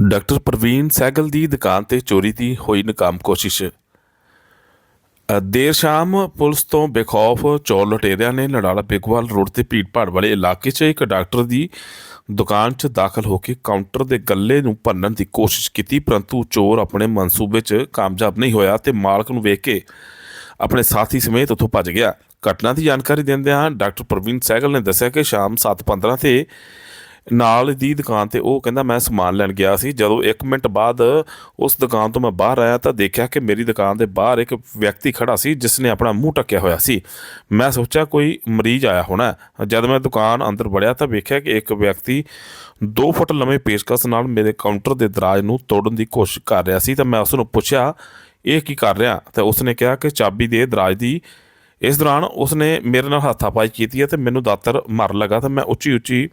Doctor Praveen Sehgal ਦੀ ਦੁਕਾਨ ਤੇ ਚੋਰੀ ਦੀ ਹੋਈ ਨਾਕਾਮ ਕੋਸ਼ਿਸ਼। ਦੇਰ ਸ਼ਾਮ ਪੁਲਿਸ ਤੋਂ ਬੇਖੌਫ ਚੋਰ ਲੁਟੇਰਿਆਂ ਨੇ ਲੜਾਲਾ ਬੇਗਵਾਲ ਰੋਡ ਤੇ ਭੀੜਭਾੜ ਵਾਲੇ ਇਲਾਕੇ 'ਚ ਇੱਕ ਡਾਕਟਰ ਦੀ ਦੁਕਾਨ 'ਚ ਦਾਖਲ ਹੋ ਕੇ ਕਾਊਂਟਰ ਦੇ ਗੱਲੇ ਨੂੰ ਭੰਨਣ ਦੀ ਕੋਸ਼ਿਸ਼ ਕੀਤੀ, ਪਰੰਤੂ ਚੋਰ ਆਪਣੇ ਮਨਸੂਬੇ 'ਚ ਕਾਮਯਾਬ ਨਹੀਂ ਹੋਇਆ ਤੇ ਮਾਲਕ ਨੂੰ ਵੇਖ ਕੇ ਆਪਣੇ ਸਾਥੀ ਸਮੇਤ ਉੱਥੋਂ ਭੱਜ ਗਿਆ। ਘਟਨਾ ਦੀ ਜਾਣਕਾਰੀ ਦਿੰਦਿਆਂ ਡਾਕਟਰ ਪ੍ਰਵੀਨ ਸਹਿਗਲ ਨੇ ਦੱਸਿਆ ਕਿ ਸ਼ਾਮ 7:15 ਤੇ ਨਾਲ ਦੀ ਦੁਕਾਨ ਤੇ ਉਹ ਕਹਿੰਦਾ ਮੈਂ ਸਮਾਨ ਲੈਣ ਗਿਆ ਸੀ। ਜਦੋਂ 1 ਮਿੰਟ ਬਾਅਦ ਉਸ ਦੁਕਾਨ ਤੋਂ ਮੈਂ ਬਾਹਰ ਆਇਆ ਤਾਂ ਦੇਖਿਆ ਕਿ ਮੇਰੀ ਦੁਕਾਨ ਦੇ ਬਾਹਰ ਇੱਕ ਵਿਅਕਤੀ ਖੜਾ ਸੀ ਜਿਸ ਨੇ ਆਪਣਾ ਮੂੰਹ ਟੱਕਿਆ ਹੋਇਆ ਸੀ। ਮੈਂ ਸੋਚਿਆ ਕੋਈ ਮਰੀਜ਼ ਆਇਆ ਹੋਣਾ ਜਦ ਮੈਂ ਦੁਕਾਨ ਅੰਦਰ ਵੜਿਆ ਤਾਂ ਵੇਖਿਆ ਕਿ ਇੱਕ ਵਿਅਕਤੀ 2 ਫੁੱਟ ਲੰਮੇ ਪੇਸ਼ਕਸ਼ ਨਾਲ ਮੇਰੇ ਕਾਊਂਟਰ ਦੇ ਦਰਾਜ਼ ਨੂੰ ਤੋੜਨ ਦੀ ਕੋਸ਼ਿਸ਼ ਕਰ ਰਿਹਾ ਸੀ ਤਾਂ ਮੈਂ ਉਸ ਨੂੰ ਪੁੱਛਿਆ, ਇਹ ਕੀ ਕਰ ਰਿਹਾ? ਤਾਂ ਉਸ ਨੇ ਕਿਹਾ ਕਿ ਚਾਬੀ ਦੇ ਦਰਾਜ਼ ਦੀ ਇਸ ਦੌਰਾਨ ਉਸਨੇ ਮੇਰੇ ਨਾਲ ਹੱਥਾਪਾਈ ਕੀਤੀ ਹੈ ਤੇ ਮੈਨੂੰ ਦਾਤਰ ਮਾਰਨ ਲੱਗਾ ਤਾਂ ਮੈਂ ਉੱਚੀ ਉੱਚੀ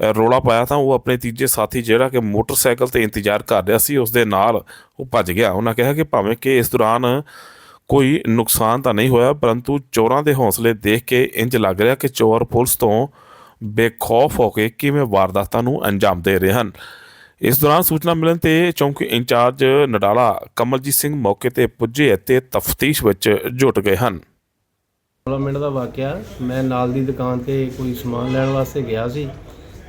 ਰੌਲਾ ਪਾਇਆ ਤਾਂ ਉਹ ਆਪਣੇ ਤੀਜੇ ਸਾਥੀ ਜਿਹੜਾ ਕਿ ਮੋਟਰਸਾਈਕਲ ਤੇ ਇੰਤਜ਼ਾਰ ਕਰ ਰਿਹਾ ਸੀ ਉਸ ਦੇ ਨਾਲ ਉਹ ਭੱਜ ਗਿਆ। ਉਹਨਾਂ ਕਿਹਾ ਕਿ ਭਾਵੇਂ ਕਿ ਇਸ ਦੌਰਾਨ ਕੋਈ ਨੁਕਸਾਨ ਤਾਂ ਨਹੀਂ ਹੋਇਆ, ਪਰੰਤੂ ਚੋਰਾਂ ਦੇ ਹੌਸਲੇ ਦੇਖ ਕੇ ਇੰਜ ਲੱਗ ਰਿਹਾ ਕਿ ਚੋਰ ਪੁਲਿਸ ਤੋਂ ਬੇਖੌਫ ਹੋ ਕੇ ਕਿਵੇਂ ਵਾਰਦਾਤਾਂ ਨੂੰ ਅੰਜਾਮ ਦੇ ਰਹੇ ਹਨ। ਇਸ ਦੌਰਾਨ ਸੂਚਨਾ ਮਿਲਣ ਤੇ ਚੌਂਕੀ ਇੰਚਾਰਜ ਨਡਾਲਾ ਕਮਲਜੀਤ ਸਿੰਘ ਮੌਕੇ ਤੇ ਪੁੱਜੇ ਅਤੇ ਤਫਤੀਸ਼ ਵਿੱਚ ਜੁਟ ਗਏ ਹਨ। 16 ਮਿੰਟ ਦਾ ਵਾਕਿਆ, ਮੈਂ ਨਾਲ ਦੀ ਦੁਕਾਨ ਤੇ ਕੋਈ ਸਮਾਨ ਲੈਣ ਵਾਸਤੇ ਗਿਆ ਸੀ।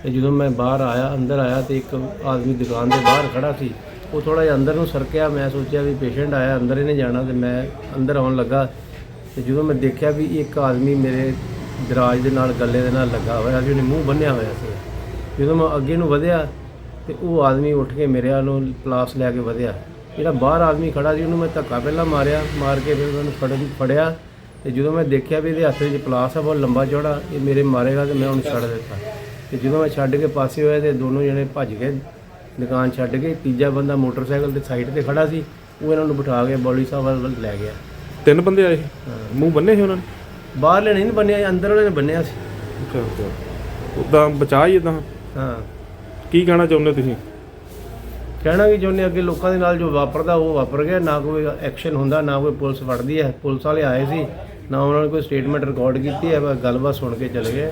ਤੇ ਜਦੋਂ ਮੈਂ ਬਾਹਰ ਆਇਆ, ਅੰਦਰ ਆਇਆ ਤੇ ਇੱਕ ਆਦਮੀ ਦੁਕਾਨ ਦੇ ਬਾਹਰ ਖੜਾ ਸੀ, ਉਹ ਥੋੜਾ ਜਿਹਾ ਅੰਦਰ ਨੂੰ ਸਰਕਿਆ। ਮੈਂ ਸੋਚਿਆ ਵੀ ਪੇਸ਼ੈਂਟ ਆਇਆ, ਅੰਦਰ ਇਹਨੇ ਜਾਣਾ ਤੇ ਮੈਂ ਅੰਦਰ ਆਉਣ ਲੱਗਾ ਤੇ ਜਦੋਂ ਮੈਂ ਦੇਖਿਆ ਵੀ ਇੱਕ ਆਦਮੀ ਮੇਰੇ ਦਰਾਜ ਦੇ ਨਾਲ, ਗੱਲੇ ਦੇ ਨਾਲ ਲੱਗਾ ਹੋਇਆ ਸੀ, ਉਹਨੇ ਮੂੰਹ ਬੰਨਿਆ ਹੋਇਆ ਸੀ। ਜਦੋਂ ਮੈਂ ਅੱਗੇ ਨੂੰ ਵਧਿਆ ਤੇ ਉਹ ਆਦਮੀ ਉੱਠ ਕੇ ਮੇਰੇ ਵੱਲ ਨੂੰ ਪਲਾਸ ਲੈ ਕੇ ਵਧਿਆ। ਜਿਹੜਾ ਬਾਹਰ ਆਦਮੀ ਖੜਾ ਸੀ, ਉਹਨੂੰ ਮੈਂ ਧੱਕਾ ਪਹਿਲਾਂ ਮਾਰਿਆ, ਮਾਰ ਕੇ ਫਿਰ ਉਹਨੂੰ ਫੜਨ ਫੜਿਆ ਤੇ ਜਦੋਂ ਮੈਂ ਦੇਖਿਆ ਵੀ ਇਹਦੇ ਹੱਥ ਵਿੱਚ ਪਲਾਸ ਆ, ਬਹੁਤ ਲੰਬਾ ਚੌੜਾ, ਇਹ ਮੇਰੇ ਮਾਰੇਗਾ ਤੇ ਮੈਂ ਉਹਨੂੰ ਛੱਡ ਦਿੱਤਾ। ਤੇ ਜਦੋਂ ਮੈਂ ਛੱਡ ਕੇ ਪਾਸੇ ਹੋਇਆ ਤੇ ਦੋਨੋਂ ਜਣੇ ਭੱਜ ਗਏ ਦੁਕਾਨ ਛੱਡ ਕੇ। ਤੀਜਾ ਬੰਦਾ ਮੋਟਰਸਾਈਕਲ ਤੇ ਸਾਈਡ ਤੇ ਖੜਾ ਸੀ ਉਹ ਇਹਨਾਂ ਨੂੰ ਬਿਠਾ ਕੇ ਬੌਲੀ ਸਾਹਿਬ ਵੱਲ ਲੈ ਗਿਆ। ਤਿੰਨ ਬੰਦੇ ਆਏ ਮੂੰਹ ਬੰਨੇ ਸੀ ਉਹਨਾਂ ਨੇ? ਬਾਹਰਲੇ ਨਹੀਂ ਬੰਨਿਆ ਅੰਦਰ ਵਾਲੇ ਨੇ ਬੰਨਿਆ ਸੀ। ਅੱਛਾ ਅੱਛਾ। ਉਦਾਂ ਬਚਾ ਹੀ ਇਦਾਂ ਹਾਂ। ਕੀ ਕਹਿਣਾ ਚਾਹੁੰਦੇ ਤੁਸੀਂ? ਕਹਿਣਾ ਵੀ ਚਾਹੁੰਦੇ ਅੱਗੇ ਲੋਕਾਂ ਦੇ ਨਾਲ ਜੋ ਵਾਪਰਦਾ ਉਹ ਵਾਪਰ ਗਿਆ। ਨਾ ਕੋਈ ਐਕਸ਼ਨ ਹੁੰਦਾ ਨਾ ਕੋਈ ਪੁਲਿਸ ਫੜਦੀ ਹੈ। ਪੁਲਿਸ ਵਾਲੇ ਆਏ ਸੀ ਨਾ ਉਹਨਾਂ ਨੇ ਕੋਈ ਸਟੇਟਮੈਂਟ ਰਿਕਾਰਡ ਕੀਤੀ ਹੈ ਬਸ ਗੱਲਬਾਤ ਸੁਣ ਕੇ ਚਲੇ ਗਏ।